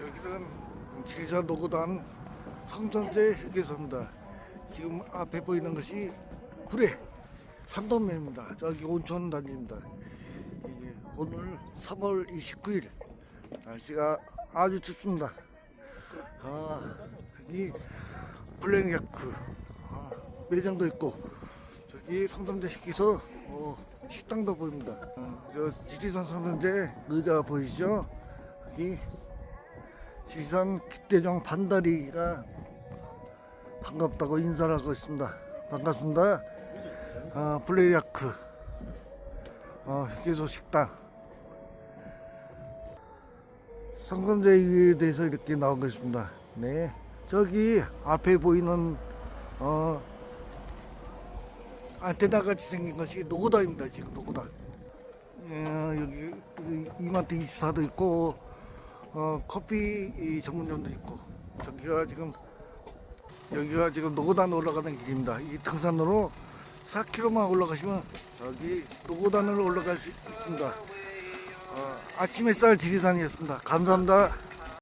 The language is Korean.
여기는 지리산 노고단 성전제 휴게소입니다. 지금 앞에 보이는 것이 구례 산도면입니다. 저기 온천 단지입니다. 이게 오늘 3월 29일 날씨가 아주 춥습니다. 아 여기 블랙야크 아, 매장도 있고 저기 성전제 휴게소 어, 식당도 보입니다. 어, 저 지리산 성전제 의자 보이시죠? 여기 지리산 기대종 반다리가 반갑다고 인사를 하고 있습니다. 반갑습니다. 아, 블레리아크 어, 휴게소 식당 성검제에 대해서 이렇게 나온 것입니다. 네, 저기 앞에 보이는 어, 안테나 같이 생긴 것이 노고다입니다. 지금 노고다. 어, 여기 이- 이마트 24도 있고 어, 커피 이 전문점도 있고 저기가 지금 여기가 지금 노고단 올라가는 길입니다. 이 등산로로 4km만 올라가시면 저기 노고단으로 올라갈 수 있습니다. 어, 아침 햇살 지리산이었습니다. 감사합니다.